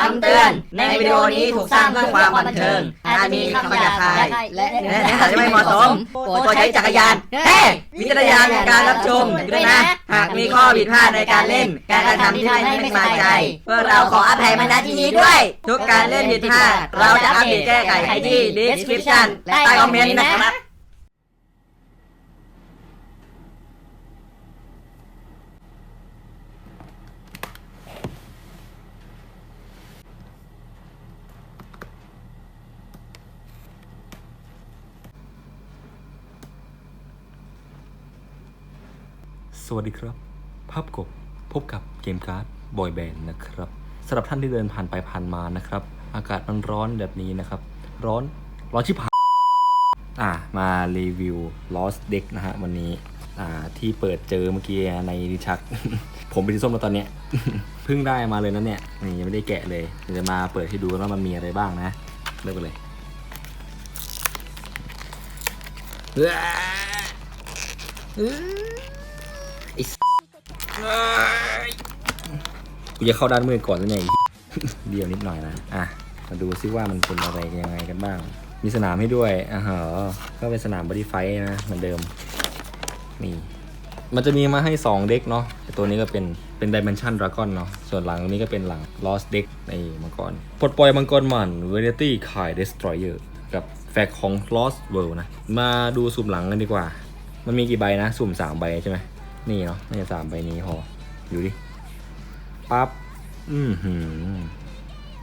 คำเตือน ในวิดีโอนี้ถูกสร้างเพื่อความบันเทิง อาจมีคำหยาบคาย และและเนื้อหาที่ไม่เหมาะสมโปรดใช้จักรยานเฮ้วิจารณญาณในการรับชมด้วยนะ หากมีข้อผิดพลาดในการเล่น การกระทำที่ไม่ไม่สบายใจพวกเราขออภัยมาณที่นี้ด้วย ทุกการเล่นผิดพลาดเราจะอัปเดตแก้ไขให้ที่ description และใต้คอมเมนต์นะครับ วัสดีครับ ภาพกบพบกับเกมการ์ดบอยแบนด์นะครับสำหรับท่านที่เดินผ่านไปผ่านมานะครับ อากาศมันร้อนแบบนี้นะครับ ร้อนร้อนชิบหายอ่ามารีวิว Lost Deck นะฮะวันนี้อ่าที่เปิดเจอเมื่อกี้ในดิชัก ผมเป็นสีส้มมาตอนเนี้ยเพิ่งได้มาเลยนะเนี่ยนี่ยังไม่ได้แกะเลยเดี๋ยวจะมาเปิดให้ดูว่ามันมีอะไรบ้างนะเริ่มกันเลยเอ้ ยกูจะเข้าด้านมืดก่อนแล้วไงเดียวนิดหน่อยนะ อะ มาดูซิว่ามันเป็นอะไรยังไงกันบ้าง มีสนามให้ด้วยอ่าฮะก็เป็นสนามบอดี้ไฟนะเหมือนเดิม นี่ มันจะมีมาให้ 2 เด็กเนาะตัวนี้ก็เป็น เป็น Dimension Dragon เนาะ ส่วนหลังนี้ก็เป็นหลัง Lost Deck ในมังกรปลดปล่อยมังกรหมัน Variety Kai Destroyer กับแฟกของ Lost World นะ มาดูสุ่มหลังกันดีกว่า มันมีกี่ใบนะ สุ่ม 3 ใบใช่ไหม นี่เนาะน่าจะสามใบนี้พออยู่ดิปั๊บอืมหืม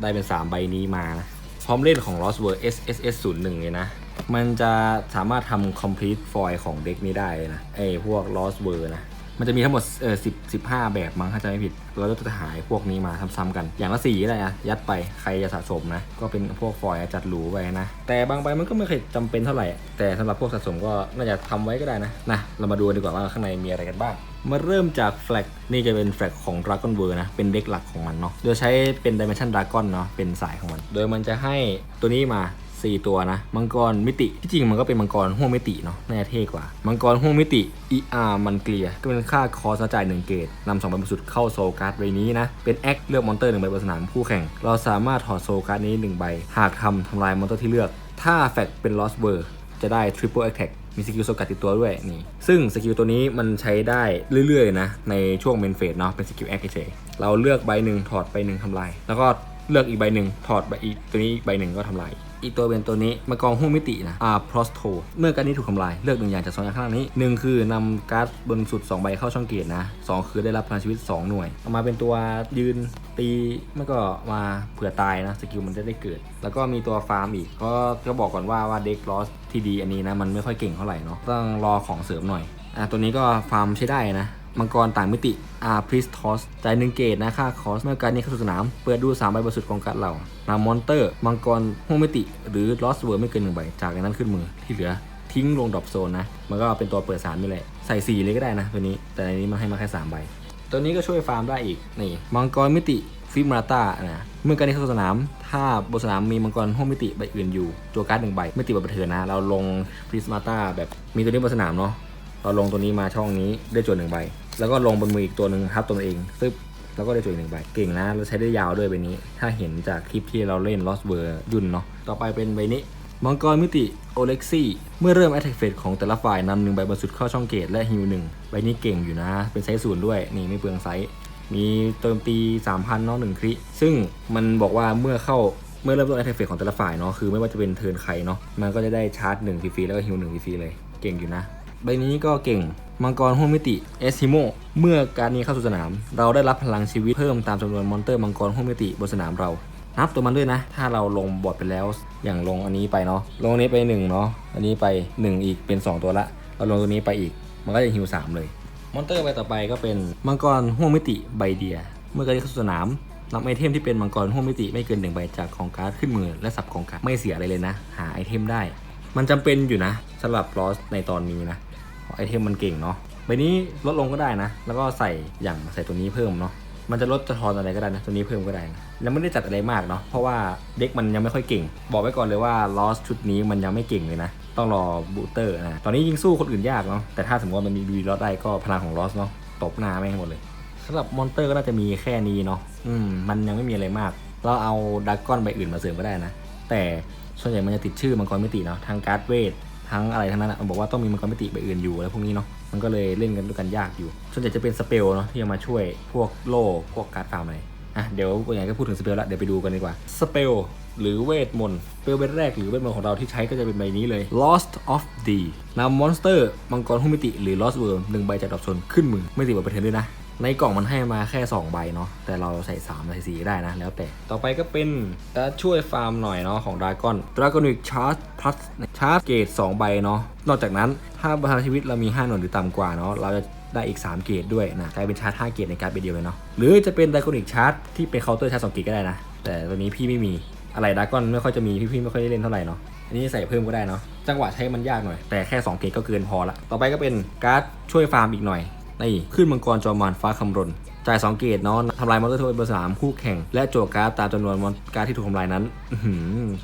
ได้เป็น3ใบนี้มานะ พร้อมเล่นของ Lost World SSS 0 1เลยนะ มันจะสามารถทำ complete foil ของเด็กนี้ได้นะไอ้พวก Lost World นะ มันจะมีทั้งหมดเออสิบสิบห้าแบบมั้งถ้าจำไม่ผิด เราก็จะหายพวกนี้มาซ้ำๆกัน อย่างละสีอะไรอะยัดไปใครจะสะสมนะ ก็เป็นพวกฟอยล์จัดหรูไปนะ แต่บางใบมันก็ไม่เคยจำเป็นเท่าไหร่ แต่สำหรับพวกสะสมก็น่าจะทำไว้ก็ได้นะนะเรามาดูดีกว่าว่าข้างในมีอะไรกันบ้างมาเริ่มจากแฟลกนี่จะเป็นแฟลกของ Dragon w o r l นะ เป็นเด็กหลักของมันเนาะโดยใช้เป็น Dimension Dragon เนาะเป็นสายของมัน โดยมันจะให้ตัวนี้มา 4ตัวนะ มังกรมิติ ที่จริงมันก็เป็นมังกรห่วงมิติเนาะน่าจะเท่กว่า มังกรห่วงมิติ ER มันเกลียก็เป็นค่าคอสจ่าย1เกตนำสองใบบนสุดเข้าโซลการ์ดใบนี้นะ เป็นแอคเลือกมอนเตอร์หนึ่งใบบนสนามคู่แข่ง เราสามารถถอดโซลการ์ดนี้หนึ่งใบ หากทำทำลายมอนเตอร์ที่เลือก ถ้าแฟกเป็น Lost World จะได้ Triple Attack มีสกิลโซกัดติดตัวด้วยนี่ ซึ่งสกิลตัวนี้มันใช้ได้เรื่อยๆนะ ในช่วงเมนเฟสเนาะเป็นสกิลแอคเฉยเราเลือกใบหนึ่งถอดใบหนึ่งทำลาย แล้วก็ เลือกอีกใบหนึ่งถอดใบอีกตัวนี้อีกใบหนึ่งก็ทำลายอีกตัวเป็นตัวนี้มากองหุ้มมิตินะ R p r o s t o เมื่อการดนี้ถูกทำลาย เลือกหนึ่งอย่างจากสองอย่างข้างล่างนี้หนึ่งคือนำการ์ดบนสุด 2 ใบเข้าช่องเกียรตินะสองคือได้รับพลังชีวิต 2 หน่วย เอามาเป็นตัวยืนตีไม่ก็มาเผื่อตายนะสกิลมันจะได้เกิด แล้วก็มีตัวฟาร์มอีก ก็ก็บอกก่อนว่าว่าเด็กลอสที่ดีอันนี้นะมันไม่ค่อยเก่งเท่าไหร่เนาะต้องรอของเสริมหน่อยอะตัวนี้ก็ฟาร์มใช้ได้นะ มังกรต่างมิติ R p r i s t o s จ่ายหนึ่งเกตนะค่าคอสเมื่อการนี้เข้าสู่สนาม เปิดดู3ใบบนสุดของการ์ดเรานำมอนเตอร์ มังกรห้วงมิติ หรือ Lost World ไม่เกินหนึ่งใบ จากนั้นขึ้นมือที่เหลือทิ้งลงดรอปโซนนะ มันก็เป็นตัวเปิดสามนี่แหละ ใส่4เลยก็ได้นะตัวนี้ แต่ในนี้มันให้มาแค่3ใบ ตัวนี้ก็ช่วยฟาร์มได้อีก นี่ มังกรมิติฟิมาราตานะ เมื่อการนี้เข้าสนาม ถ้าบนสนามมีมังกรห้วงมิติใบอื่นอยู่ ตัวการ์ดหนึ่งใบ ไม่ติดแบบเถินนะ เราลงฟิมาราตาแบบมีตัวนี้บนสนามเนาะ เราลงตัวนี้มาช่องนี้ได้จดหนึ่งใบ แล้วก็ลงบนมืออีกตัวหนึ่งทับตัวเองซึ่งแล้วก็ได้จดอีกหนึ่งใบ เก่งนะเราใช้ได้ยาวด้วยใบนี้ ถ้าเห็นจากคลิปที่เราเล่น Lost World ยุ่นเนาะ ต่อไปเป็นใบนี้ มังกรมิติโอเล็กซี่ เมื่อเริ่ม Attack Phase ของแต่ละฝ่ายนำหนึ่งใบบนสุดเข้าช่องเกตและฮิวหนึ่งใบนี้เก่งอยู่นะ เป็นไซส์ศูนย์ด้วย นี่ไม่เปลืองไซส์มีเติมตี 3,000เนาะหนึ่งคริซึ่งมันบอกว่าเมื่อเข้าเมื่อเริ่มต้น Attack Phase ของแต่ละฝ่ายเนาะ คือไม่ว่าจะเป็นเทิร์นใครเนาะ มันก็จะได้ชาร์จหนึ่งฟรีๆแล้วก็ฮิวหนึ่งฟรีๆเลย เก่งอยู่นะ ใบนี้ก็เก่งมังกรห้วงมิติเอสฮิโมเมื่อการนี้เข้าสู่สนาม เราได้รับพลังชีวิตเพิ่มตามจำนวนมอนเตอร์มังกรห้วงมิติบนสนามเรานับตัวมันด้วยนะ ถ้าเราลงบอร์ดไปแล้ว อย่างลงอันนี้ไปเนาะลงนี้ไป1เนาะอันนี้ไป 1 อีกเป็น 2 ตัวละเราลงตัวนี้ไปอีก มันก็จะฮิว3เลยมอนเตอร์ใบต่อไปก็เป็นมังกรห้วงมิติใบเดีย เมื่อการนี้เข้าสู่สนามนำไอเทมที่เป็นมังกรห้วงมิติไม่เกินหนึ่งใบจากของการ์ดขึ้นมือและสับของการ์ดไม่เสียอะไรเลยนะ หาไอเทมได้ มันจำเป็นอยู่นะสำหรับลอสในตอนนี้นะ ไอเทมมันเก่งเนาะใบนี้ลดลงก็ได้นะ แล้วก็ใส่อย่างใส่ตัวนี้เพิ่มเนาะมันจะลดจะทอนอะไรก็ได้นะตัวนี้เพิ่มก็ได้นะยังไม่ได้จัดอะไรมากเนาะเพราะว่าเด็กมันยังไม่ค่อยเก่ง บอกไว้ก่อนเลยว่าลอสชุดนี้มันยังไม่เก่งเลยนะต้องรอบูเตอร์นะตอนนี้ยิงสู้คนอื่นยากเนาะแต่ถ้าสมมติว่ามันมีบีลอสได้ก็พลังของลอสเนาะตบหน้าไม่งให้หมดเลยสำหรับมอนเตอร์ก็น่าจะมีแค่นี้เนาะอืมมันยังไม่มีอะไรมาก เราเอาดักก้อนใบอื่นมาเสริมก็ได้นะ แต่ส่วนใหญ่มันจะติดชื่อมังกรมิติเนาะทั้งการ์ดเวท ทั้งอะไรทั้งนั้นอะมันบอกว่าต้องมีมังกรมิติใบอื่นอยู่อะไรพวกนี้เนาะมันก็เลยเล่นกันด้วยกันยากอยู่ส่วนใหญ่จะเป็นสเปลเนาะที่จะมาช่วยพวกโล่พวกการ์ดฟาร์มอะไรอะเดี๋ยวอย่างไรก็พูดถึงสเปลละเดี๋ยวไปดูกันดีกว่าสเปลหรือเวทมนต์สเปลเวทแรกหรือเวทมนต์ของเราที่ใช้ก็จะเป็นใบนี้เลย Lost of D นำมอนสเตอร์มังกรหุ้มมิติหรือ Lost World หนึ่งใบจากดอกชนขึ้นมือไม่ติดบัตรเทินด้วยนะ ในกล่องมันให้มาแค่ 2 ใบเนาะแต่เราใส่3ใส่4ก็ได้นะ แล้วแต่ต่อไปก็เป็นการช่วยฟาร์มหน่อยเนาะของดราก้อนดราก้อนิกชาร์จพลัสชาร์จเกรด2ใบเนาะนอกจากนั้นถ้าประทังชีวิตเรามี 5 หน่วยหรือต่ำกว่าเนาะเราจะได้อีก 3 เกรดด้วยนะกลายเป็นชาร์จ5เกรดในการดใบเดียวเลยเนาะหรือจะเป็นดราก้อนิกชาร์จที่เป็นเคาน์เตอร์ชาร์จ2เกรดก็ได้นะ แต่ตัวนี้พี่ไม่มีอะไรดราก้อนไม่ค่อยจะมีพี่ๆไม่ค่อยได้เล่นเท่าไหร่เนาะอันนี้ใส่เพิ่มก็ได้เนาะจังหวะใช้มันยากหน่อย แต่แค่ 2 เกรดก็เกินพอละต่อไปก็เป็นการ์ดช่วยฟาร์มอีกหน่อย นี่ขึ้นมังกรจอมารฟ้าคำรนจ่าย 2 เกตเนาะทำลายมอนเตอร์ทุกเบอร์สามคู่แข่ง และโจวการ์ดตามจำนวนมอนการ์ดที่ถูกทำลายนั้น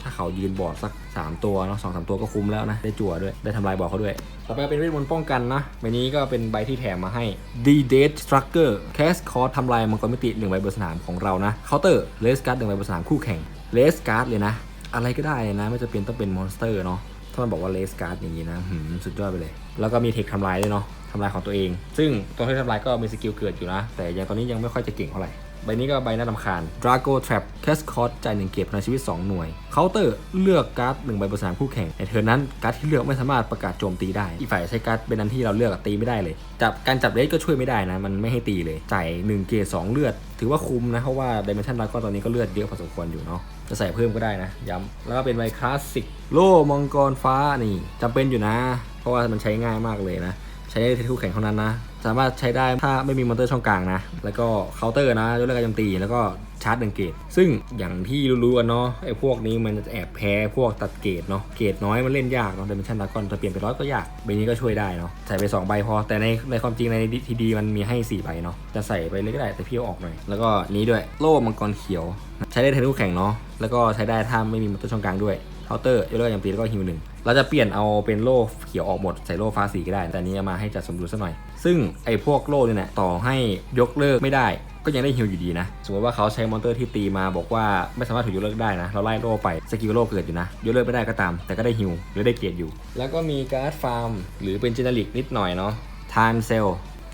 ถ้าเขายืนบอร์ดสัก 3 ตัวเนาะสองสามตัวก็คุ้มแล้วนะ ได้จั่วด้วย ได้ทำลายบอร์ดเขาด้วย ต่อไปก็เป็นเวทมนต์ป้องกันนะใบนี้ก็เป็นใบที่แถมมาให้ D Dead Structure Cast Cost ทำลายมังกรมิติ1ใบบนสนามของเรานะเคาน์เตอร์เลสการ์ดหนึ่งใบบนสนามคู่แข่งเลสการ์ดเลยนะ อะไรก็ได้นะไม่จะเป็นต้องเป็นมอนสเตอร์เนาะ ถ้ามันบอกว่าเลสการ์ดอย่างนี้นะสุดยอดไปเลย แล้วก็มีเทคทำลายด้วยเนาะทำลายของตัวเอง ซึ่งตัวที่ทำลายก็มีสกิลเกิดอยู่นะ แต่ยังตอนนี้ยังไม่ค่อยจะเก่งเท่าไหร่ ใบนี้ก็ใบน่าลำคาญ Drago Trap Cast Cost จ่ายหนึ่งเกียรติพลังชีวิต 2 หน่วย เคาน์เตอร์เลือกการ์ดหนึ่งใบบนสามคู่แข่ง ในเทิร์นนั้นการ์ดที่เลือกไม่สามารถประกาศโจมตีได้ อีกฝ่ายใช้การ์ดเป็นนั้นที่เราเลือกตีไม่ได้เลย จับการจับเลสก็ช่วยไม่ได้นะ มันไม่ให้ตีเลย จ่าย1เกียรติ2เลือด ถือว่าคุ้มนะ เพราะว่า Dimension Dragon ตอนนี้ก็เลือดเยอะพอสมควรอยู่เนาะ จะใส่เพิ่มก็ได้นะ ย้ำ แล้วก็เป็นใบคลาสสิก โล่มังกรฟ้านี่จำเป็นอยู่นะ เพราะว่ามันใช้ง่ายมากเลยนะ ใช้ได้ที่คู่แข่งเท่านั้นนะ สามารถใช้ได้ถ้าไม่มีมอนเตอร์ช่องกลางนะ แล้วก็เคาน์เตอร์นะยกเลิการโจมตีแล้วก็ชาร์จหนึ่งเกตซึ่งอย่างที่รู้ๆกันเนาะไอ้พวกนี้มันจะแอบแพ้พวกตัดเกตเนาะเกตน้อยมันเล่นยากเนาะ d ด m มชันดากอนจะเปลี่ยนไปร้อยก็ยากใบนี้ก็ช่วยได้เนาะใส่ไป 2 ใบพอ แต่ในในความจริงในทีดีมันมีให้ 4 ใบเนาะจะใส่ไปเลยก็ได้แต่พี่เอาออกหน่อยแล้วก็นี้ด้วยโล่มังกรเขียว ใช้ได้ทั้งคู่แข่งเนาะแล้วก็ใช้ได้ถ้าไม่มีมอนเตอร์ช่องกลางด้วยเคาน์เตอร์ยกเลิกการโจมตีแล้วก็ฮิวหนึ่งเราจะเปลี่ยนเอาเป็นโล่เขียวออกหมดใส่โล่ฟ้าสีก็ได้ แต่นี้มาให้จัดสมดุลซะหน่อย ซึ่งไอ้พวกโล่เนี่ยต่อให้ยกเลิกไม่ได้ก็ยังได้ฮิวอยู่ดีนะ สมมติว่าเขาใช้มอนเตอร์ที่ตีมาบอกว่าไม่สามารถถูกยกเลิกได้นะ เราไล่โล่ไปสกิลโล่เกิดอยู่นะ ยกเลิกไม่ได้ก็ตาม แต่ก็ได้ฮิวหรือได้เกียรติอยู่ แล้วก็มีการ์ดฟาร์ม หรือเป็นเจเนริกนิดหน่อยเนาะทานเซล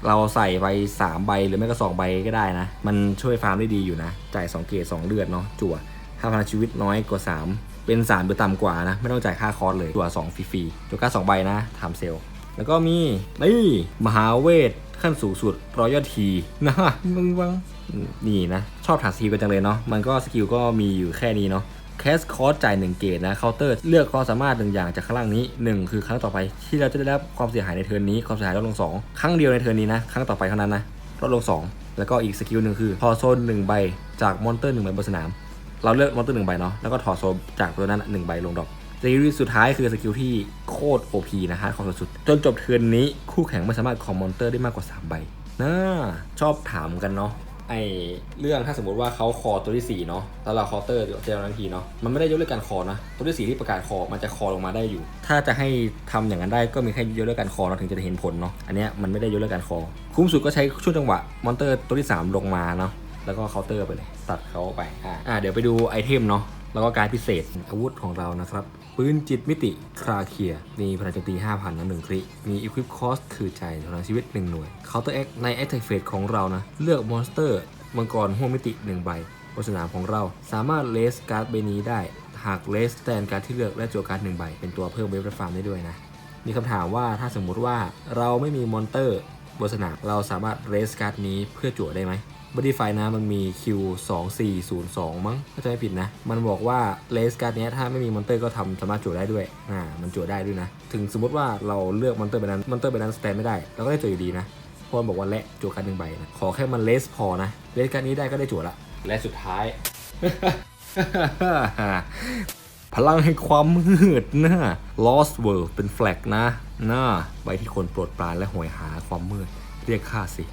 เราใส่ไป 3 ใบหรือไม่ก็ 2 ใบก็ได้นะ มันช่วยฟาร์มได้ดีอยู่นะ จ่าย 2 เกียรด2เลือดเนาะจั่วถ้าพลังชีวิตน้อยกว่า 3 เป็น3หรือต่ำกว่านะ ไม่ต้องจ่ายค่าคอร์สเลยจั่ว2ฟรีๆจั่วกา2ใบนะทำเซล แล้วก็มีนี่มหาเวทขั้นสูงสุดรอยทีนะมึงวังนี่นะ ชอบถาซีกันจังเลยเนาะมันก็สกิลก็มีอยู่แค่นี้เนาะแคสคอร์สจ่าย 1 เกตนะเคาน์เตอร์เลือกความสามารถหนึ่งอย่างจากข้างล่างนี้ 1 คือครั้งต่อไปที่เราจะได้รับความเสียหายในเทิร์นนี้ความเสียหายลดลง 2 ครั้งเดียวในเทิร์นนี้นะ ครั้งต่อไปเท่านั้นนะลดลง 2 แล้วก็อีกสกิลหนึ่งคือถอดโซน1ใบจากมอนเตอร์1ใบบนสนาม เราเลือกมอนเตอร์หนึ่งใบเนาะแล้วก็ถอดโซนจากตัวนั้นหนึ่งใบลงดรอป สกิลสุดท้ายคือสกิลที่โคตร OP นะฮะของสุดๆจนจบเทิร์นนี้คู่แข่งไม่สามารถคอมมอนเตอร์ได้มากกว่า 3 ใบน่าชอบถามกันเนาะไอเรื่องถ้าสมมติว่าเขาคอตัวที่ 4 เนาะแล้วเราคาน์เตอร์เจอทันทีเนาะมันไม่ได้ยกเลิกการคอนะ ตัวที่ 4 ที่ประกาศคอมันจะคอลงมาได้อยู่ ถ้าจะให้ทำอย่างนั้นได้ก็มีแค่ยกเลิกการคอเราถึงจะเห็นผลเนาะอันเนี้ยมันไม่ได้ยกเลิกการคอ คุ้มสุดก็ใช้ช่วงจังหวะมอนเตอร์ตัวที่ 3 ลงมาเนาะแล้วก็เคาน์เตอร์ไปเลยตัดเขาไปอ่าเดี๋ยวไปดูไอเทมเนาะ แล้วก็การพิเศษอาวุธของเรานะครับ ปืนจิตมิติคราเคีย มีพลังโจมตี 5,000นะ1คริ มี Equip Cost คือใจพลังชีวิต 1 หน่วย Counter Act ใน Attack Phase ของเรานะ เลือกมอนสเตอร์มังกรห่วงมิติ1ใบบนสนามของเราสามารถเลสการ์ดใบนี้ได้ หากเลสแตนการ์ดที่เลือกและจั่วการ์ด1ใบ เป็นตัวเพิ่มเวฟฟาร์มได้ด้วยนะ มีคำถามว่าถ้าสมมุติว่าเราไม่มีมอนเตอร์บนสนามเราสามารถเรสการ์ดนี้เพื่อจั่วได้ไหม บอดี้ไฟนะมันมี Q 2 4 0 2 มั้งถ้าจะไม่ผิดนะ มันบอกว่าเลสการ์ดเนี้ยถ้าไม่มีมอนเตอร์ก็ทำสามารถจั่วได้ด้วยอ่ามันจั่วได้ด้วยนะ ถึงสมมติว่าเราเลือกมอนเตอร์ไปนั้นมอนเตอร์ไปนั้นสแตนไม่ได้เราก็ได้จั่วอยู่ดีนะเพราะมันบอกว่าและจั่วการ์ดหนึ่งใบนะขอแค่มันเลสพอนะเลสการ์ดนี้ได้ก็ได้จั่วละและสุดท้าย พลังแห่งความมืดนะ Lost World เป็นแฟลกนะนะใบที่คนโปรดปรานและหวยหาความมืด เรียกข้าสิ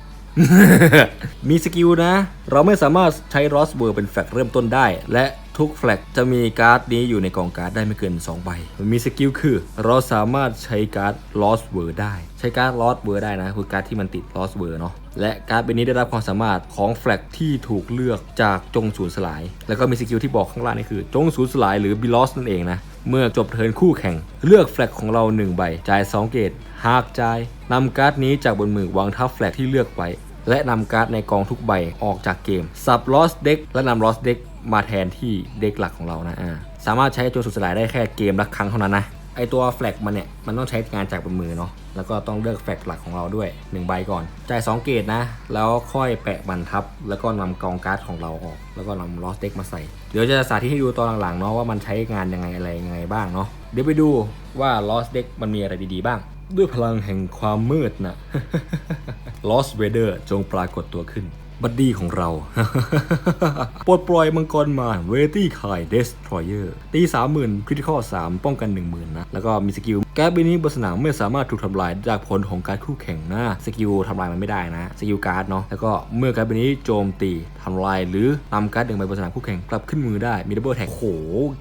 มีสกิลนะ เราไม่สามารถใช้ Lost World เป็นแฟลกเริ่มต้นได้ และทุกแฟลกจะมีการ์ดนี้อยู่ในกองการ์ดได้ไม่เกิน 2 ใบ มันมีสกิลคือ เราสามารถใช้การ์ด Lost Word ได้ ใช้การ์ด Lost Word ได้นะ คือการ์ดที่มันติด Lost Word เนาะ และการ์ดใบนี้ได้รับความสามารถของแฟลกที่ถูกเลือกจากจงสูญสลาย แล้วก็มีสกิลที่บอกข้างล่างนี่คือ จงสูญสลายหรือ b e l o s นั่นเองนะ เมื่อจบเทิร์นคู่แข่ง เลือกแฟลกของเรา 1 ใบ จ่าย 2 เกตหากจ่ายนำการ์ดนี้จากบนมือวางทับแฟลกที่เลือกไว้ และนำการ์ดในกองทุกใบออกจากเกม สับ Lost Deck และนำ Lost Deck มาแทนที่เด็กหลักของเรานะอ่าสามารถใช้ตัวสุดสลายได้แค่เกมละครั้งเท่านั้นนะไอตัวแฟลกมันเนี่ย มันต้องใช้งานจากบนมือเนาะ แล้วก็ต้องเลือกแฟลกหลักของเราด้วย 1 ใบก่อน จ่าย 2 เกตนะ แล้วค่อยแปะบันทับ แล้วก็นำกองการ์ดของเราออก แล้วก็นำ Lost Deck มาใส่ เดี๋ยวจะสาธิตให้ดูตอนหลังๆเนาะว่ามันใช้งานยังไงอะไรยังไงบ้างเนาะ เดี๋ยวไปดูว่า Lost Deck มันมีอะไรดีๆบ้าง ด้วยพลังแห่งความมืดนะ Lost Vader จงปรากฏตัวขึ้น บัดดี้ของเรา ปลดปล่อยมังกรมาเวตี้คายเดสทรอยเออร์ตีสามหมื่นคริติคอลสามป้องกันหนึ่งหมื่นนะ แล้วก็มีสกิลแก๊สใบนี้บนสนามไม่สามารถถูกทำลายจากผลของการคู่แข่งนะสกิลทำลายมันไม่ได้นะสกิลการ์ดเนาะแล้วก็เมื่อการ์ดใบนี้โจมตีทำลายหรือนำการ์ดหนึ่งใบบนสนามคู่แข่งกลับขึ้นมือได้มีดับเบิลแท็กโห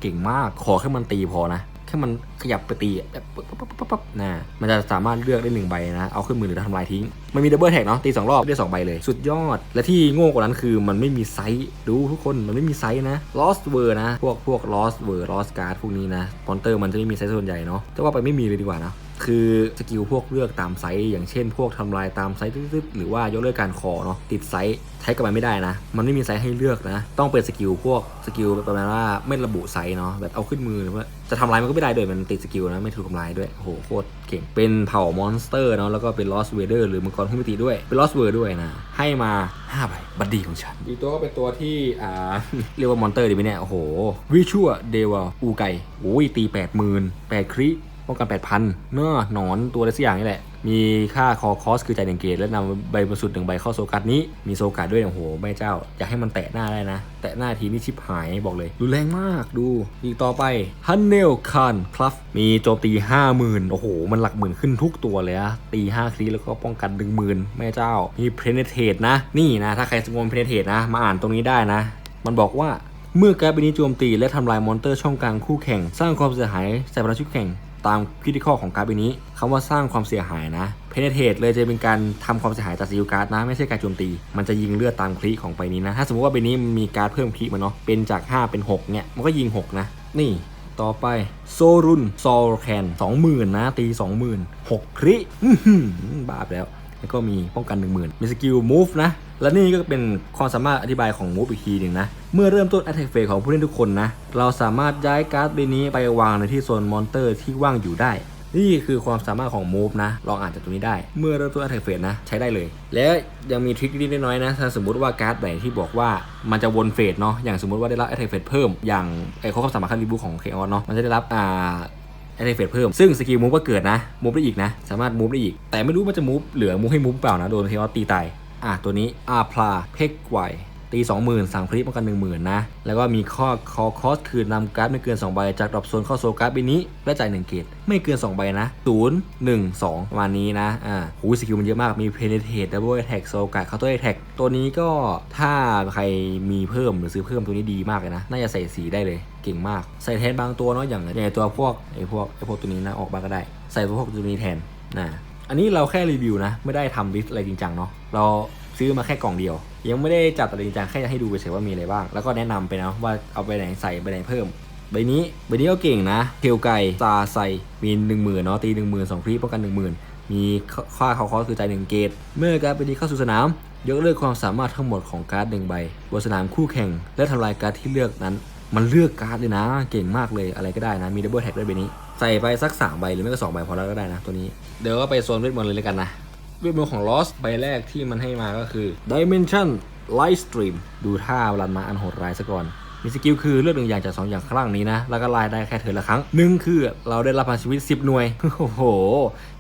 เก่งมากขอแค่มันตีพอนะ แค่มันขยับไปตีอะแบบปั๊บปั๊บปั๊บปั๊บปั๊บนะมันจะสามารถเลือกได้หนึ่งใบนะเอาขึ้นมือหรือทำลายทิ้ง มันมีดับเบิลแท็กเนาะตีสองรอบได้สองใบเลย สุดยอด และที่โง่กว่านั้นคือมันไม่มีไซส์ดูทุกคนมันไม่มีไซส์นะ Lost w o r นะ พวกพวก Lost w o r Lost Card พวกนี้นะมอนเตอร์มันจะไม่มีไซส์ส่วนใหญ่เนาะแต่ว่าไปไม่มีเลยดีกว่านะ คือสกิลพวกเลือกตามไซส์อย่างเช่น พวกทำลายตามไซส์ตึ๊ดๆหรือว่ายกเลิกการคอเนาะติดไซส์ใช้กับมันไม่ได้นะ มันไม่มีไซส์ให้เลือกนะ ต้องเป็นสกิลพวกสกิลประมาณว่าไม่ระบุไซส์เนาะแบบเอาขึ้นมือหรือว่าจะทำลายมันก็ไม่ได้ด้วยมันติดสกิลนะไม่ถูกทำลายด้วยโอ้โหโคตรเก่งเป็นเผ่ามอนสเตอร์เนาะแล้วก็เป็นลอสเวเดอร์หรือมังกรผู้มิติด้วยเป็นลอสเวอร์ด้วยนะให้มา5ใบบัดดี้ของฉันอีกตัวก็เป็นตัวที่อ่าเรียกว่ามอนเตอร์ดีไหมเนี่ยโอ้โหวิชัวเดวอูไกโอ้ยตี 80,000 8คริ ป้องกัน 8,000 เนอะหนอนตัวอะไรสักอย่างนี่แหละ มีค่าคอคอสคือจ่ายหนึ่งเกตและนำใบบรรสุดหนึ่งใบเข้าโซกัสนี้ มีโซกัสด้วยโอ้โหแม่เจ้า อยากให้มันแตะหน้าได้นะ แตะหน้าทีนี่ชิบหายบอกเลยรุนแรงมากดูอีกต่อไปฮันเนลคานคลัฟมีโจมตี 50,000 โอ้โห มันหลักหมื่นขึ้นทุกตัวเลยอะตี 5ครีแล้วก็ป้องกัน10,000แม่เจ้า มีเพนเทตนะ นี่นะ ถ้าใครสงวนเพนเทตนะ มาอ่านตรงนี้ได้นะ มันบอกว่าเมื่อการ์ดใบนี้โจมตีและทำลายมอนเตอร์ช่องกลางคู่แข่ง สร้างความเสียหายใส่พลังชุดแข่ง ตามคริติคอของการ์ดใบนี้คำว่าสร้างความเสียหายนะเพนเทตเลยจะเป็นการทำความเสียหายจากซิลการ์ดนะ ไม่ใช่การโจมตี มันจะยิงเลือดตามคลิของใบนี้นะ ถ้าสมมติว่าใบนี้มีการ์ดเพิ่มคลิมาเนาะเป็นจาก 5 เป็น 6เนี่ยมันก็ยิง 6 นะ นี่ต่อไปโซรุนซอลแคน20,000นะตี20,000 6คริอื้อหือบาปแล้ว แล้วก็มีป้องกัน 10,000 มีสกิล move นะ และนี่ก็เป็นความสามารถอธิบายของ move อีกทีหนึ่งนะ เมื่อเริ่มต้น attack phase ของผู้เล่นทุกคนนะ เราสามารถย้ายการ์ดใบนี้ไปวางในที่โซนมอนเตอร์ที่ว่างอยู่ได้ นี่คือความสามารถของ move นะ ลองอ่านจากตรงนี้ได้ เมื่อเริ่มต้น attack phase นะ ใช้ได้เลย และยังมีทริคนิดน้อยนะ ถ้าสมมติว่าการ์ดไหนที่บอกว่ามันจะวนเฟสเนาะ อย่างสมมติว่าได้รับ attack phase เพิ่ม อย่างไอ้ข้อความสามารถขั้นรีบูของ Chaos เนาะ มันจะได้รับอ่า ไอคทีเฟดเพิ่ม ซึ่งสกิลมูฟก็เกิดนะมูฟได้อีกนะ สามารถมูฟได้อีก แต่ไม่รู้มันจะมูฟเหลือมูฟให้มูฟเปล่านะ โดนเทวตีตาย อะตัวนี้อาพลาเพกไว ตี20,000สั่งคลิปป้อกัน10,000นะ แล้วก็มีข้อคอคอสคือนำการ์ดไม่เกิน 2 ใบ จากดรอปโซนเข้าโซการ์ดใบนี้ และจ่าย1เกตไม่เกิน 2 ใบนะ0 1 2ประมาณนี้นะ อ่าหูสกิลมันเยอะมาก มีเพนเทตดับเบิลแท็กโซการ์ดเคาน์เตอร์แท็กตัวนี้ก็ถ้าใครมีเพิ่มหรือซื้อเพิ่มตัวนี้ดีมากเลยนะ น่าจะใส่สีได้เลยเก่งมาก ใส่แทนบางตัวเนาะอย่างอย่ตัวพวกไอ้พวกไอ้พวกตัวนี้นะออกมาก็ได้ ใส่พวกตัวนี้แทนนะอันนี้เราแค่รีวิวนะ ไม่ได้ทำลิสต์อะไรจริงจังเนาะเรา ซื้อมาแค่กล่องเดียว ยังไม่ได้จัดอะไรจริงจังแค่จะให้ดูเฉยว่ามีอะไรบ้าง แล้วก็แนะนำไปนะว่าเอาไปไหนใส่ไปไหนเพิ่มใบนี้ใบนี้ก็เก่งนะเทลไก่ซาไซมีหนึ่งหมื่นเนาะตีหนึ่งหมื่นสองครีป้องกันหนึ่งหมื่นมีค่าเขาคอสคือใจหนึ่งเกต เมื่อการ์ดใบนี้เข้าสู่สนาม ยกเลิกความสามารถทั้งหมดของการ์ดหนึ่งใบบนสนามคู่แข่ง และทำลายการ์ดที่เลือกนั้น มันเลือกการ์ดเลยนะ เก่งมากเลยอะไรก็ได้นะ มีดับเบิลแท็กด้วยใบนี้ ใส่ไปสักสามใบหรือไม่ก็สองใบพอแล้วก็ได้นะตัวนี้ เดี๋ยวก็ไปโซนเวทมนต์เลยแล้วกันนะ เวทมนต์ของ Lost ใบแรกที่มันให้มาก็คือ Dimension Light Stream ดูท่าลันมาอันโหดร้ายซะก่อน มีสกิลคือเลือกหนึ่งอย่างจากสองอย่างข้างล่างนี้นะ แล้วก็ไล่ได้แค่เทิร์นละครั้งหนึ่งคือเราได้รับพลังชีวิต 10 หน่วย โอ้โห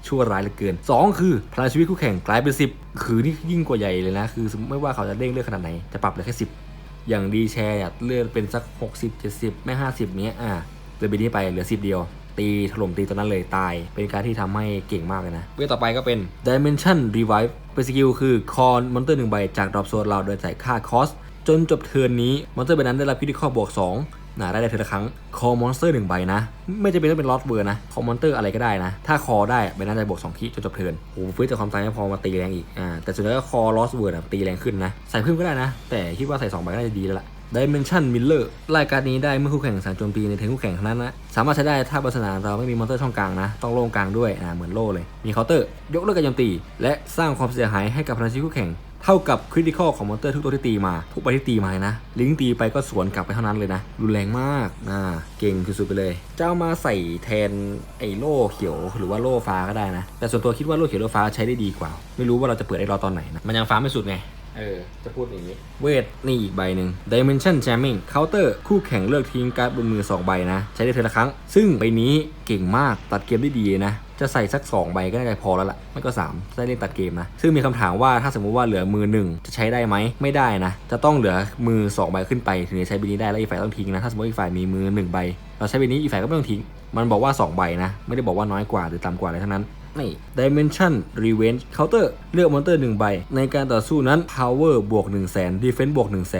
ชั่วร้ายเหลือเกิน 2 คือพลังชีวิตคู่แข่งกลายเป็น 10 คือนี่ยิ่งกว่าใหญ่เลยนะ คือไม่ว่าเขาจะเด้งเลือกขนาดไหนจะปรับเหลือแค่ 10 อย่างดีแชร์เลื่อนเป็นสัก 60 70 ไม่ 50เนี้ยอะเลยไปนี้ไปเหลือ 10 เดียว ตีถล่มตีตัวนั้นเลยตาย เป็นการที่ทำให้เก่งมากเลยนะ เวทต่อไปก็เป็น Dimension Revive เป็นสกิลคือคอนมอนเตอร์หนึ่งใบจากดรอปโซนเราโดยใส่ค่าคอสจนจบเทิร์นนี้มอนสเตอร์ใบนั้นได้รับคริติคอลบวก2นะได้ได้เทิร์นละครั้งคอมอนสเตอร์หนึ่งใบนะ ไม่จำเป็นต้องเป็นลอสเวอร์นะคอมอนสเตอร์อะไรก็ได้นะ ถ้าคอได้ใบนั้นจะบวก2คีจนจบเทิร์นโอ้โหฟื้นจากความตายไม่พอมาตีแรงอีกอ่าแต่สุดท้ายก็คอลอสเวอร์นะตีแรงขึ้นนะ ใส่เพิ่มก็ได้นะ แต่คิดว่าใส่2ใบก็น่าจะดีแล้วล่ะ Dimension Miller รายการนี้ได้เมื่อคู่แข่งสั่งโจมตีในเทิร์นคู่แข่งเท่านั้นนะสามารถใช้ได้ถ้าบนสนามเราไม่มีมอนเตอร์ช่องกลางนะต้องโล่งกลางด้วยอ่าเหมือนโล่เลย มีเคาน์เตอร์ ยกเลิกการโจมตี และสร้างความเสียหายให้กับพลังชีวคู่แข่งเท่ากับคริติคอลของมอนเตอร์ทุกตัวที่ตีมา ทุกใบที่ตีมานะ ลิงตีไปก็สวนกลับไปเท่านั้นเลยนะ รุนแรงมากนะเก่งสุดๆไปเลยจะเอามาใส่แทนไอ้โล่เขียวหรือว่าโล่ฟ้าก็ได้นะ แต่ส่วนตัวคิดว่าโล่เขียวโล่ฟ้าใช้ได้ดีกว่า ไม่รู้ว่าเราจะเปิดได้รอตอนไหนนะ มันยังฟ้าไม่สุดไง เออ จะพูดอย่างนี้ เวทนี่อีกใบหนึ่ง Dimension Jamming Counter คู่แข่งเลือกทิ้งการ์ดบนมือ 2 ใบนะ ใช้ได้เทอละครั้ง ซึ่งใบนี้เก่งมากตัดเกมได้ดีนะ จะใส่สัก 2 ใบก็น่าจะพอแล้วล่ะ ไม่ก็ 3 ได้เล่นตัดเกมนะ ซึ่งมีคำถามว่าถ้าสมมุติว่าเหลือมือ 1 จะใช้ได้ไหม ไม่ได้นะ จะต้องเหลือมือ 2 ใบขึ้นไป ถึงจะใช้ใบนี้ได้ แล้วอีกฝ่ายต้องทิ้งนะ ถ้าสมมติอีกฝ่ายมีมือ 1 ใบ เราใช้ใบนี้อีกฝ่ายก็ไม่ต้องทิ้ง มันบอกว่า 2 ใบนะ ไม่ได้บอกว่าน้อยกว่าหรือต่ำกว่าอะไรทั้งนั้น นี่ Dimension Revenge Counter เลือกมอนเตอร์1ใบ ในการต่อสู้นั้น Power บวก1 0 0 0 0แ Defense บวก1 0 0 0 0แ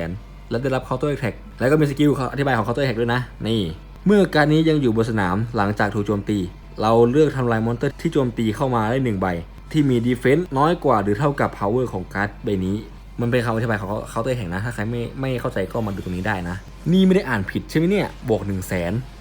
และได้รับ Counter Attack แล้วก็มีสกิลอธิบายของ Counter Attack ด้วยนะ นี่ เมื่อการนี้ยังอยู่บนสนามหลังจากถูกโจมตี เราเลือกทำลายมอนเตอร์ที่โจมตีเข้ามาได้1ใบ ที่มี Defense น้อยกว่าหรือเท่ากับ Power ของการ์ดใบนี้มันเป็นคำอธิบายของ Counter Attack นะ ถ้าใครไม่ไม่เข้าใจก็มาดูตรงนี้ได้นะ นี่ไม่ได้อ่านผิดใช่ไหมเนี่ย บวก1 0 0 0 0แอือหือ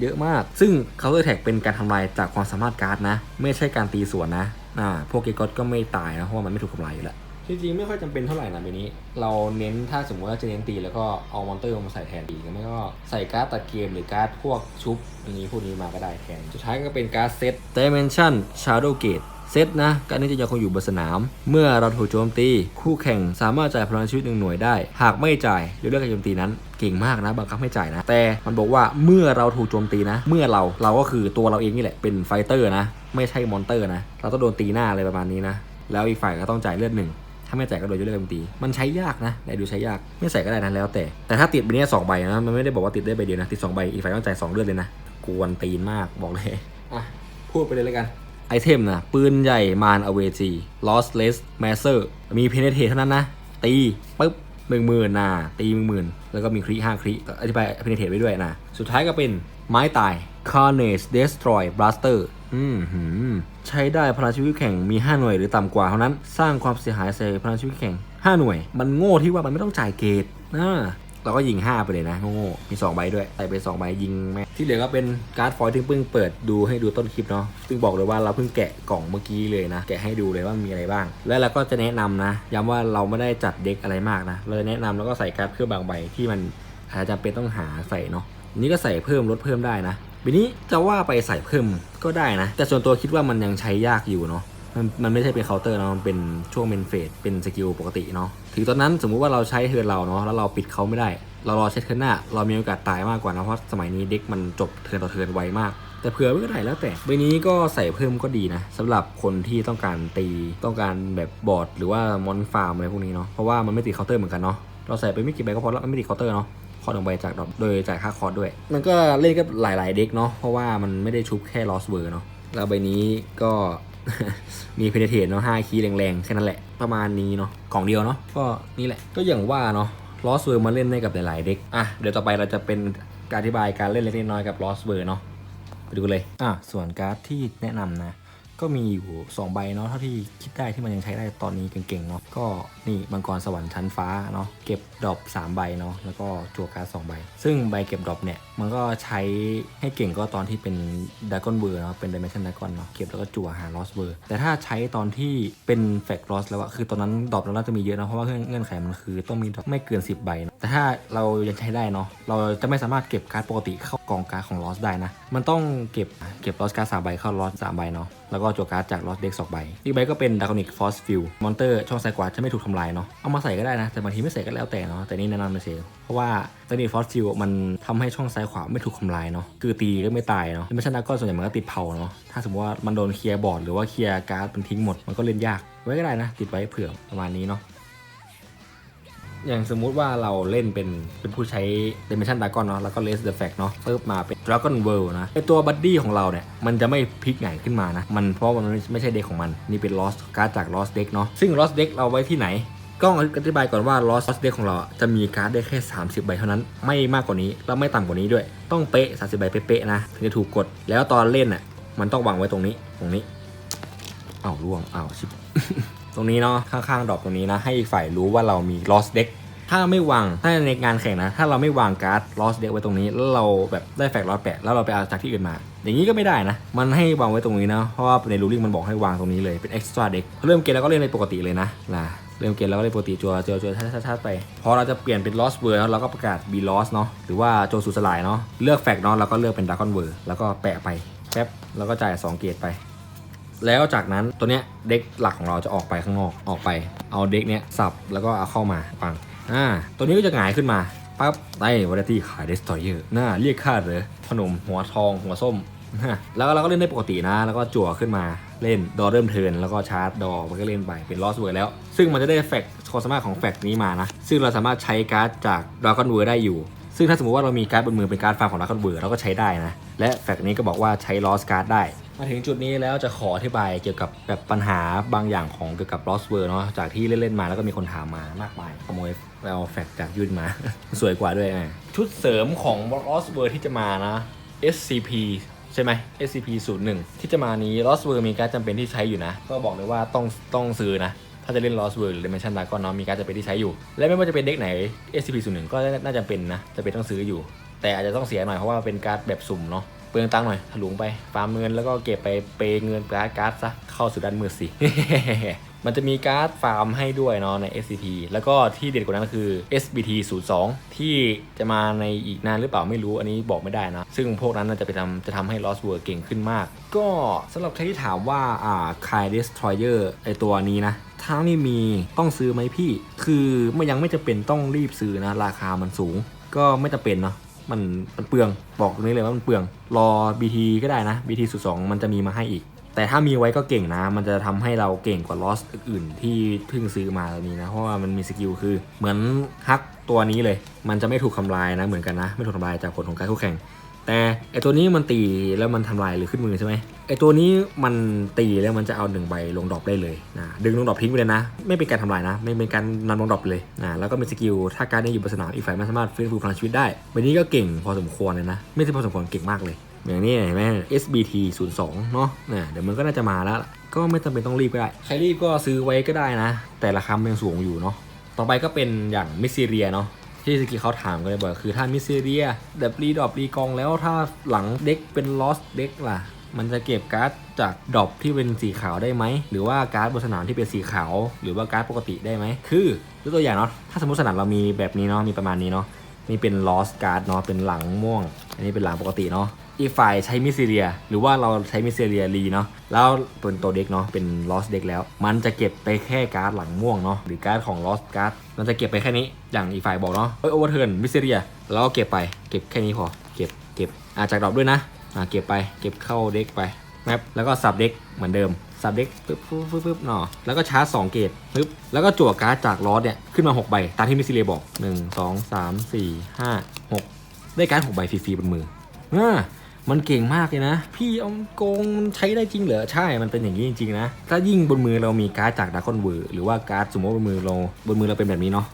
เยอะมาก ซึ่ง Counter Attack เป็นการทำลายจากความสามารถการ์ดนะ ไม่ใช่การตีสวนนะ อ่า พวกเกกอตก็ไม่ตายนะ เพราะว่ามันไม่ถูกทำลายอยู่แล้ว จริงๆ ไม่ค่อยจำเป็นเท่าไหร่นะใบนี้ เราเน้นถ้าสมมติว่าจะเน้นตีแล้วก็เอามอนเตอร์มาใส่แทนดีก็ไม่ก็ใส่การ์ดตัดเกมหรือการ์ดพวกชุบอย่างนี้พวกนี้มาก็ได้แทน สุดท้ายก็เป็นการ์ดเซต Dimension Shadow Gate เซตนะ การนี้จะยังคงอยู่บนสนาม เมื่อเราถูกโจมตี คู่แข่งสามารถจ่ายพลังชีวิตหนึ่งหน่วยได้ หากไม่จ่ายยกเลิกการโจมตีนั้นเก่งมากนะบังคับให้จ่ายนะ แต่มันบอกว่าเมื่อเราถูกโจมตีนะ เมื่อเราเราก็คือตัวเราเองนี่แหละเป็นไฟเตอร์นะ ไม่ใช่มอนเตอร์นะ เราต้องโดนตีหน้าอะไรประมาณนี้นะ แล้วอีกฝ่ายก็ต้องจ่ายเลือดหนึ่งถ้าไม่จ่ายก็โดนยกเลิกการโจมตี มันใช้ยากนะแต่ดูใช้ยาก ไม่ใส่ก็ได้นะแล้วแต่ แต่ถ้าติดใบนี้สองใบนะ มันไม่ได้บอกว่าติดได้ใบเดียวนะ ติดสองใบ อีกฝ่ายต้องจ่ายสองเลือดเลยนะ กวนตีนมากบอกเลย อะ พูดไปเลยแล้วกัน ไอเทมนะปืนใหญ่มารอเวจี lossless master มีเพนเทเท่านั้นนะ ตีปึ๊บหนึ่งหมื่นนะตีหนึ่งหมื่นแล้วก็มีคริห้าคริอธิบายเพนเทไว้ด้วยนะ สุดท้ายก็เป็นไม้ตาย carnage destroy blaster อืมหืมใช้ได้พลังชีวิตแข่งมี 5 หน่วยหรือต่ำกว่าเท่านั้น สร้างความเสียหายใส่พลังชีวิตแข่ง 5 หน่วย มันโง่ที่ว่ามันไม่ต้องจ่ายเกรดนะ เราก็ยิง 5 ไปเลยนะโง่มี 2 ใบด้วยใส่ไป 2 ใบยิงแม่ที่เหลือก็เป็นการ์ดฟอยล์ที่เพิ่งเปิดดูให้ดูต้นคลิปเนาะซึ่งบอกเลยว่าเราเพิ่งแกะกล่องเมื่อกี้เลยนะ แกะให้ดูเลยว่ามีอะไรบ้าง และเราก็จะแนะนำนะ ย้ำว่าเราไม่ได้จัดเด็กอะไรมากนะ เราจะแนะนำแล้วก็ใส่การ์ดเพื่อบางใบที่มันอาจจะเป็นต้องหาใส่เนาะนนี้ก็ใส่เพิ่มลดเพิ่มได้นะบีนี้จะว่าไปใส่เพิ่มก็ได้นะ แต่ส่วนตัวคิดว่ามันยังใช้ยากอยู่เนาะ มันมันไม่ใช่เป็นเคาน์เตอร์เนาะมันเป็นช่วงเป็นเฟสเป็นสกิลปกติเนาะถึงตอนนั้นสมมุติว่าเราใช้เทิร์นเราเนาะแล้วเราปิดเขาไม่ได้ เรารอใช้เทิร์นหน้า เรามีโอกาสตายมากกว่านะเพราะสมัยนี้เด็กมันจบเทิร์นต่อเทิร์นไวมากแต่เผื่อไว้ก็ได้แล้วแต่ใบนี้ก็ใส่เพิ่มก็ดีนะสำหรับคนที่ต้องการตีต้องการแบบบอร์ดหรือว่ามอนฟาร์มอะไรพวกนี้เนาะเพราะว่ามันไม่ติดเคาน์เตอร์เหมือนกันเนาะเราใส่ไปไม่กี่ใบก็พอแล้วมันไม่ติดเคาน์เตอร์เนาะคอร์ดลงไปจากดอปโดยจ่ายค่าคอร์ดด้วย มันก็เล่นกับหลาย ๆ เด็กเนาะเพราะว่ามันไม่ได้ชุบแค่ลอสเวอร์เนาะแล้วใบนี้ก็ มีเพนเทนเนาะห้าคีย์แรงๆ แค่นั้นแหละ ประมาณนี้เนาะกล่องเดียวเนาะก็นี่แหละก็อย่างว่าเนาะลอสเวอร์มาเล่นได้กับหลายๆเด็กอะเดี๋ยวต่อไปเราจะเป็นการอธิบายการเล่นเล็กๆน้อยๆกับลอสเวอร์เนาะไปดูเลยอะส่วนการ์ดที่แนะนำนะ ก็มีอยู่ 2 ใบเนาะเท่าที่คิดได้ที่มันยังใช้ได้ตอนนี้เก่งๆเนาะก็นี่มังกรสวรรค์ชั้นฟ้าเนาะเก็บดรอป3ใบเนาะแล้วก็จั่วการ์ด2ใบ ซึ่งใบเก็บดรอปเนี่ยมันก็ใช้ให้เก่งก็ตอนที่เป็นดากอนเบอร์เนาะเป็นดิเมชันดากอนเนาะเก็บแล้วก็จั่วหาลอสเบอร์แต่ถ้าใช้ตอนที่เป็นแฟกลอสแล้วอะคือตอนนั้นดรอปเราน่าจะมีเยอะนะเพราะว่าเงื่อนไขมันคือต้องมี drop ไม่เกิน 10 ใบนะแต่ถ้าเรายังใช้ได้เนาะเราจะไม่สามารถเก็บการ์ดปกติเข้ากองการ์ดของลอสได้นะมันต้องเก็บเก็บลอสการ์ดสามใบเข้าลอสสามใบเนาะ แล้วก็จัวการ์ดจากลอสเด็กสองใบอีกใบก็เป็นดากอนิกฟอสฟิลมอนเตอร์ช่องซ้ายขวาจะไม่ถูกทำลายเนาะเอามาใส่ก็ได้นะ แต่บางทีไม่ใส่ก็แล้วแต่เนาะแต่นี่แนะนำไม่เสียเพราะว่าดากอนิกฟอสฟิลมันทำให้ช่องซ้ายขวาไม่ถูกทำลายเนาะคือตีก็ไม่ตายเนาะไม่ใช่นักก็ส่วนใหญ่มันก็ติดเผาเนาะถ้าสมมติว่ามันโดนเคลียร์บอร์ดหรือว่าเคลียร์การ์ดมันทิ้งหมดมันก็เล่นยากไว้ก็ได้นะติดไว้เผื่อประมาณนี้เนาะ อย่างสมมุติว่าเราเล่นเป็นเป็นผู้ใช้ Dimension Dragon เนาะแล้วก็ Raise the Fact เนาะปึ๊บมมาเป็น Dragon World นะไอตัวบัดดี้ของเราเนี่ย มันจะไม่พลิกไหนขึ้นมานะ มันเพราะว่ามันไม่ใช่เด็กของมัน นี่เป็น Lost การ์ดจาก Lost Deck เนาะซึ่ง Lost Deck เราไว้ที่ไหนต้อธิบายก่อนว่า Lost Deck ของเราจะมีการ์ดได้แค่ 30 ใบเท่านั้น ไม่มากกว่านี้ แล้วไม่ต่ำกว่านี้ด้วย ต้องเป๊ะ 30 ใบเป๊ะๆนะ ถึงจะถูกกด แล้วตอนเล่นน่ะ มันต้องวางไว้ตรงนี้ ตรงนี้อ้าวล่วงอ้าวชิบ ตรงนี้เนาะข้างๆดอกตรงนี้นะให้อีกฝ่ายรู้ว่าเรามี Lost Deck ถ้าไม่วางถ้าในงานแข่งนะ ถ้าเราไม่วางการ์ด Lost Deck ไว้ตรงนี้ แล้วเราแบบได้แฟกร้อยแปะแล้วเราไปเอาจากที่อื่นมา อย่างนี้ก็ไม่ได้นะ มันให้วางไว้ตรงนี้นะ เพราะว่าในรูลิ่งมันบอกให้วางตรงนี้เลย เป็น extra deck เริ่มเกมแล้วก็เล่นในปกติเลยนะนะเริ่มเกมแล้วก็เล่นปกติจัวจัวจัวชาๆๆไป พอเราจะเปลี่ยนเป็น lost word เราก็ประกาศ be lost เนาะ หรือว่าโจสูสลายเนาะ เลือกแฟกเนาะแล้วก็เลือกเป็น dragon word แล้วก็แปะไปแป๊บแล้วก็จ่าย2เกตไป แล้วจากนั้นตัวเนี้ยเด็กหลักของเราจะออกไปข้างนอกออกไป เอาเด็กเนี้ยสับแล้วก็เอาเข้ามาวางอ่าตัวนี้ก็จะหงายขึ้นมาปั๊บได้วาไรตี้ขายเดสตอยเออร์น่าเรียกค่าเหรอขนมหัวทองหัวส้มฮะแล้วเราก็เล่นได้ปกตินะ แล้วก็จั่วขึ้นมาเล่นดอเริ่มเทินแล้วก็ชาร์จดอมันก็เล่นไปเป็นลอสเวอร์แล้ว ซึ่งมันจะได้แฟกความสามารถของแฟกนี้มานะ ซึ่งเราสามารถใช้การ์ดจากดราก้อนเวอร์ได้อยู่ ซึ่งถ้าสมมติว่าเรามีการ์ดบนมือเป็นการ์ดฟาร์มของดราก้อนเวอร์เราก็ใช้ได้นะ และแฟกนี้ก็บอกว่าใช้ลอสการ์ดได้ มาถึงจุดนี้แล้วจะขออธิบายเกี่ยวกับแบบปัญหาบางอย่างของเกี่ยวกับลอสเวอร์เนาะจากที่เล่นๆมาแล้วก็มีคนถามมามากมายขโมยเอาแฟกจากยุ่นมา สวยกว่าด้วยไงชุดเสริมของลอสเวอร์ที่จะมานะ SCP ใช่ไหม SCP 0 1ที่จะมานี้ Lost World มีการดจำเป็นที่ใช้อยู่นะ ก็บอกเลยว่าต้องต้องซื้อนะ ถ้าจะเล่น Lost World หรือ Dimension Dragon เนาะมีการดจำเป็นที่ใช้อยู่ และไม่ว่าจะเป็นเด็กไหน SCP 0 1ก็น่าจะเป็นนะจะเป็นต้องซื้ออยู่ แต่อาจจะต้องเสียหน่อยเพราะว่าเป็นการ์ดแบบสุ่มเนาะ เปลืองตังค์หน่อยถลุงไปฟาร์มเงินแล้วก็เก็บไปเปยเงินการ์ดการ์ดซะเข้าสู่ด้านมือสิมันจะมีการ์ดฟาร์มให้ด้วยเนาะใน SCP แล้วก็ที่เด็ดกว่านั้นก็คือ SBT 02ที่จะมาในอีกนานหรือเปล่าไม่รู้อันนี้บอกไม่ได้นะ ซึ่งพวกนั้นจะไปทำจะทำให้ Lost World เก่งขึ้นมาก ก็สำหรับใครที่ถามว่าอ่า Kai Destroyer ไอตัวนี้นะถ้าไม่มีต้องซื้อไหมพี่ คือมันยังไม่จะเป็นต้องรีบซื้อนะ ราคามันสูง ก็ไม่จะเป็นเนาะ มันมันเปลืองบอกตรงนี้เลยว่ามันเปลือง รอ BT ก็ได้นะ BT สุดสองมันจะมีมาให้อีก แต่ถ้ามีไว้ก็เก่งนะ มันจะทำให้เราเก่งกว่าลอสอื่นๆ ที่เพิ่งซื้อมาตอนนี้นะ เพราะว่ามันมีสกิลคือเหมือนฮักตัวนี้เลย มันจะไม่ถูกทำลายนะเหมือนกันนะ ไม่ถูกทำลายจากผลของการคู่แข่ง แต่ไอตัวนี้มันตีแล้วมันทำลายหรือขึ้นมือใช่ไหม ไอตัวนี้มันตีแล้วมันจะเอาหนึ่งใบลงดรอปได้เลยนะดึงลงดรอปทิ้งไปเลยนะ ไม่เป็นการทำลายนะ ไม่เป็นการนำลงดรอปเลยนะแล้วก็มีสกิลถ้าการได้อยู่บนสนามอีกฝ่ายไม่สามารถฟื้นฟูพลังชีวิตได้ใบนี้ก็เก่งพอสมควรเลยนะ ไม่ใช่พอสมควรเก่งมากเลย อย่างนี้เห็นไหม SBT 02เนาะเนี่ยเดี๋ยวมันก็น่าจะมาแล้ว ก็ไม่จำเป็นต้องรีบก็ได้ใครรีบก็ซื้อไว้ก็ได้นะ แต่ราคามันยังสูงอยู่เนาะต่อไปก็เป็นอย่างมิสซิเรียเนาะที่สกีเขาถามกันเลยบอกคือถ้ามิสซิเรียแบบรีดรอปรีกองแล้วถ้าหลังเด็กเป็นลอสเด็กล่ะ มันจะเก็บการ์ดจากดรอปที่เป็นสีขาวได้ไหม หรือว่าการ์ดบนสนามที่เป็นสีขาว หรือว่าการ์ดปกติได้ไหม คือยกตัวอย่างเนาะ ถ้าสมมติสนามเรามีแบบนี้เนาะ มีประมาณนี้เนาะ นี่เป็น lost card เนาะ เป็นหลังม่วง อันนี้เป็นหลังปกติเนาะ อีกฝ่ายใช้มิสซิเรีย หรือว่าเราใช้มิสซิเรียรีเนาะ แล้วเป็นตัวเด็กเนาะ เป็น lost เด็กแล้ว มันจะเก็บไปแค่การ์ดหลังม่วงเนาะ หรือการ์ดของ lost card มันจะเก็บไปแค่นี้ อย่างอีกฝ่ายบอกเนาะเอ้ย overturn มิสซิเรียแล้วก็เก็บไป เก็บแค่นี้พอ เก็บ เก็บอาจากดรอปด้วยนะ อ่าเก็บไปเก็บเข้าเด็กไปแมปแล้วก็สับเด็กเหมือนเดิมสับเด็กปึ๊บปึ๊บปึ๊บเนาะแล้วก็ชาร์จ2เกตปึ๊บแล้วก็จั่วการ์ดจากลอสเนี่ยขึ้นมา 6 ใบ ตามที่มิซิเรียบอก 1 2 3 4 5 6 ได้การ์ด6ใบฟรีๆบนมืออ่ามันเก่งมากเลยนะ พี่เอาโกงใช้ได้จริงเหรอ ใช่ มันเป็นอย่างนี้จริงๆนะ ถ้ายิ่งบนมือเรามีการ์ดจากดาร์คอนเวอร์หรือว่าการ์ดสมมติบนมือเราบนมือเราเป็นแบบนี้เนาะ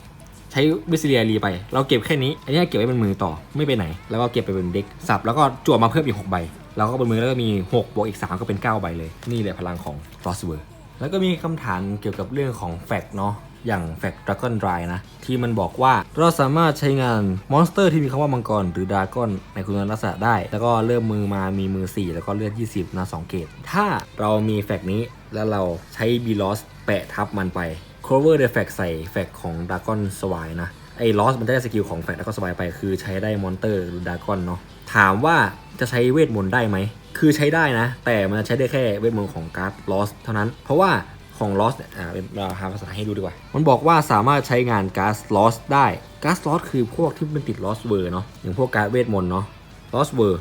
ใช้วิซิเลียรีไป เราเก็บแค่นี้ อันนี้เก็บไว้บนมือต่อไม่ไปไหน แล้วก็เก็บไปบนเด็กสับแล้วก็จั่วมาเพิ่มอีก6ใบแล้วก็บนมือแล้วก็มี6บวกอีก 3 ก็เป็น 9 ใบเลย นี่เลยพลังของ f r o s t w o r แล้วก็มีคำถามเกี่ยวกับเรื่องของแฟกเนาะอย่างแฟกดราก้อนดรายนะ ที่มันบอกว่าเราสามารถใช้งานมอนสเตอร์ที่มีคำว่ามังกรหรือดราก้อนในคุณลักษณะได้ แล้วก็เริ่มมือมามีมือ 4 แล้วก็เลือด 20 นะ 2 เกตถ้าเรามีแฟกนี้แล้วเราใช้บีลอสแปะทับมันไป cover the fact ใส่แฟกของดากอนสวายนะ ไอ้ลอสมันจะได้สกิลของแฟกแล้วก็สบายไป คือใช้ได้มอนเตอร์หรือดากอนเนาะ ถามว่าจะใช้เวทมนต์ได้ไหม คือใช้ได้นะ แต่มันจะใช้ได้แค่เวทมนต์ของการ์ดลอสเท่านั้น เพราะว่าของลอสเนี่ยอ่าเป็นเราหาภาษาให้ดูดีกว่า มันบอกว่าสามารถใช้งานการ์ดลอสได้การ์ดลอสคือพวกที่มันติดลอสเวอร์เนาะ อย่างพวกการ์ดเวทมนต์เนาะลอสเวอร์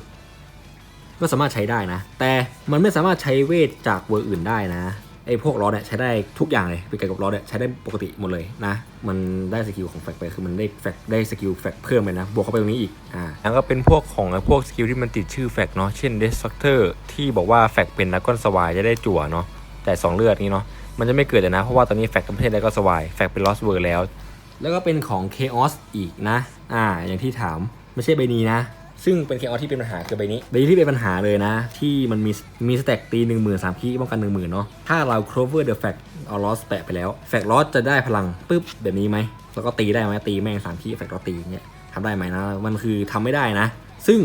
ก็สามารถใช้ได้นะ แต่มันไม่สามารถใช้เวทจากเวอร์อื่นได้นะ ไอ้พวกล้อเนี่ยใช้ได้ทุกอย่างเลยเป็นเกี่ยวกับล้อเนี่ยใช้ได้ปกติหมดเลยนะ มันได้สกิลของแฟกไปคือมันได้แฟกได้สกิลแฟกเพิ่มไปนะ บวกเข้าไปตรงนี้อีกอ่าแล้วก็เป็นพวกของพวกสกิลที่มันติดชื่อแฟกเนาะเช่น Destructor ที่บอกว่าแฟกเป็นนักก้อนสวายจะได้จั่วเนาะแต่ 2 เลือดนี้เนาะมันจะไม่เกิดเลยนะ เพราะว่าตอนนี้แฟกต์ประเทศใดก็สวายแฟกเป็น lost word แล้ว แล้วก็เป็นของ chaos อีกนะอ่าอย่างที่ถามไม่ใช่ใบนี้นะ ซึ่งเป็น chaos ที่เป็นปัญหาคือใบนี้ ใบนี้ที่เป็นปัญหาเลยนะ ที่มันมีมีสแต็กตีหนึ่งหมื่นสามคีป้องกันหนึ่งหมื่นเนาะถ้าเรา cover the fact เอา lost แปะไปแล้ว fact lost จะได้พลังปึ๊บแบบนี้ไหมแล้วก็ตีได้ไหมตีแม่งสามคี fact lost ตีอย่างเงี้ยทำได้ไหมนะมันคือทำไม่ได้นะ ซึ่ง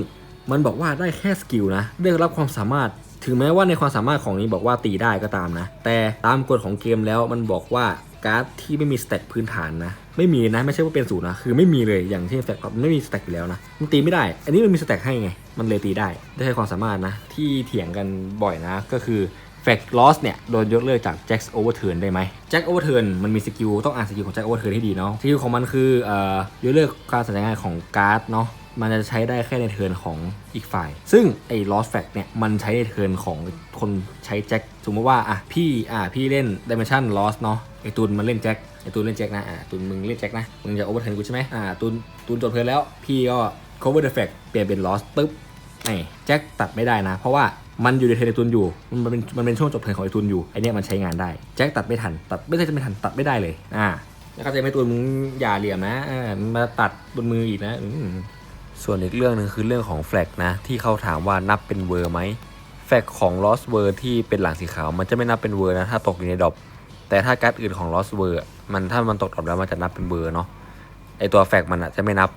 มันบอกว่าได้แค่สกิลนะได้รับความสามารถถึงแม้ว่าในความสามารถของนี้บอกว่าตีได้ก็ตามนะ แต่ตามกฎของเกมแล้วมันบอกว่า การ์ดที่ไม่มีสเต็กพื้นฐานนะ ไม่มีนะไม่ใช่ว่าเป็นศูนย์นะคือไม่มีเลยอย่างเช่นสเต็กไม่มีสเต็กอยู่แล้วนะมันตีไม่ได้ อันนี้มันมีสเต็กให้ไง มันเลยตีได้ได้ใช้ความสามารถนะ ที่เถียงกันบ่อยนะ ก็คือ Fact Loss เนี่ยโดนยกเลิกจาก Jack's Overturn ได้ไหม Jack Overturn มันมีสกิลต้องอ่านสกิลของ Jack Overturn ให้ดีเนาะสกิลของมันคือเอ่อยกเลิกการสัญญงานของการ์ดเนาะมันจะใช้ได้แค่ในเทิร์นของอีกฝ่าย ซึ่งไอ้ lost fact เนี่ย มันใช้ในเทิร์นของคนใช้แจ็ค สมมติว่า อะ พี่ อะ พี่เล่น dimension lost เนาะ ไอ้ตุนมันเล่นแจ็ค ไอ้ตุนเล่นแจ็คนะ อะตุนมึงเล่นแจ็คนะ มึงจะ overturn กูใช่ไหมอะตุนตุนจบเทิร์นแล้ว พี่ก็ cover the fact เปลี่ยนเป็น lost ปึ๊บนี่แจ็คตัดไม่ได้นะ เพราะว่า มันอยู่ในเทเลตุนอยู่ มันเป็นมันเป็นช่วงจบเทิร์นของไอตุนอยู่ไอเนี้ยมันใช้งานได้ แจ็คตัดไม่ทัน ตัดไม่ได้จะไม่ทันตัดไม่ได้เลย อ่าแล้วก็จะไม่ตุนมึงอย่าเหลี่ยมนะอ่ามาตัดบนมืออีกนะส่วนอีกเรื่องหนึ่งคือเรื่องของแฟลกนะ ที่เขาถามว่านับเป็นเวอร์ไหมแฟลกของ lost word ที่เป็นหลังสีขาว มันจะไม่นับเป็นเวอร์นะถ้าตกอยู่ในดรอปแต่ถ้าการ์ดอื่นของ lost word มันถ้ามันตกดรอปแล้วมันจะนับเป็นเวอร์เนาะไอตัวแฟกมันอะจะไม่นับ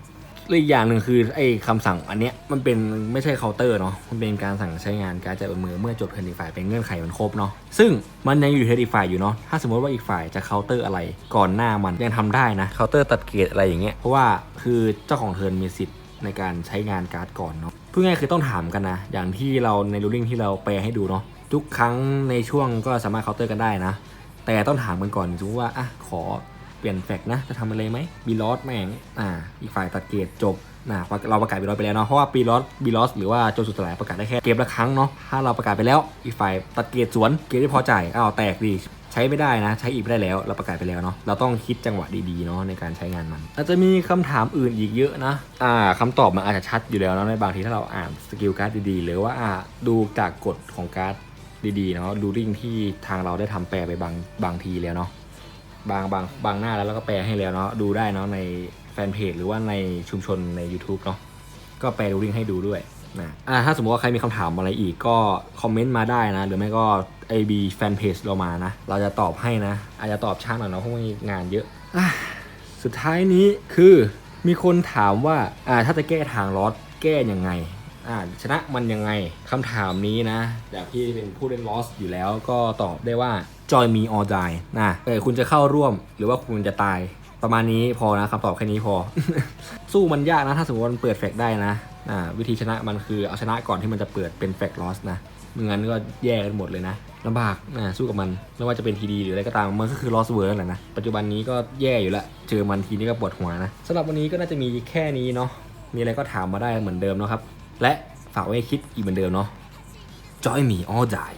และอีกอย่างหนึ่งคือไอ้คำสั่งอันเนี้ยมันเป็นไม่ใช่เคาน์เตอร์เนาะมันเป็นการสั่งใช้งานการจ่ายบนมือเมื่อจบเทิร์นอีกฝ่ายเป็นเงื่อนไขมันครบเนาะซึ่งมันยังอยู่เทิร์นอีกฝ่ายอยู่เนาะถ้าสมมติว่าอีกฝ่ายจะเคาน์เตอร์อะไรก่อนหน้ามันยังทำได้นะเคาน์เตอร์ตัดเกรดอะไรอย่างเงี้ยเพราะว่าคือเจ้าของเทิร์นมีสิทธิ์ในการใช้งานการ์ดก่อนเนาะพูดง่ายคือต้องถามกันนะ อย่างที่เราในรูลิ่งที่เราแปลให้ดูเนาะทุกครั้งในช่วงก็สามารถเคาน์เตอร์กันได้นะ แต่ต้องถามกันก่อนสมมติว่าอะขอ ปลี่ยนแฟกต์นะจะทำอะไรไหมบีลอสแม่งอ่าอีกฝ่ายตัดเกรดจบนะเราประกาศบีลอสไปแล้วเนาะเพราะว่าบีลอสบีลอสหรือว่าโจสุดสลายประกาศได้แค่เกมละครั้งเนาะถ้าเราประกาศไปแล้วอีกฝ่ายตัดเกรดสวนเกรดไม่พอใจอ้าวแตกดีใช้ไม่ได้นะ ใช้อีกไม่ได้แล้ว เราประกาศไปแล้วเนาะเราต้องคิดจังหวะดีๆเนาะในการใช้งานมัน อาจจะมีคำถามอื่นอีกเยอะนะอ่าคำตอบมันอาจจะชัดอยู่แล้วเนาะในบางทีถ้าเราอ่านสกิลการ์ดดีๆ หรือว่าอ่าดูจากกฎของการ์ดดีๆเนาะดูริ่งที่ทางเราได้ทำแปลไปบางบางทีแล้วเนาะ บางบางบางหน้าแล้วแล้วก็แปลให้แล้วเนาะดูได้เนาะในแฟนเพจหรือว่าในชุมชนใน YouTube เนาะก็แปลดูลิงก์ให้ดูด้วยนะอ่าถ้าสมมติว่าใครมีคำถามอะไรอีกก็คอมเมนต์มาได้นะ หรือไม่ก็ AB แฟนเพจเรามานะ เราจะตอบให้นะ อาจจะตอบช้าหน่อยเนาะเพราะว่ามีงานเยอะอะสุดท้ายนี้คือมีคนถามว่าอ่าถ้าจะแก้ทางลอสแก้ยังไง อ่าชนะมันยังไงคำถามนี้นะจากที่เป็นผู้เล่นลอสอยู่แล้วก็ตอบได้ว่า join me or die นะเออคุณจะเข้าร่วมหรือว่าคุณจะตายประมาณนี้พอนะคำตอบแค่นี้พอ สู้มันยากนะถ้าสมมติว่ามันเปิดแฟกได้นะอ่าวิธีชนะมันคือเอาชนะก่อนที่มันจะเปิดเป็นแฟกลอสนะไม่งั้นก็แย่กันหมดเลยนะลำบากนะสู้กับมันไม่ว่าจะเป็นทีดีหรืออะไรก็ตามมันก็คือลอสเวิร์นแหละนะปัจจุบันนี้ก็แย่อยู่แล้วเจอมันทีนี้ก็ปวดหัวนะสำหรับวันนี้ก็น่าจะมีแค่นี้เนาะมีอะไรก็ถามมาได้เหมือนเดิมนะครับ และฝากไว้คิดอีกเหมือนเดิมเนาะ join me all die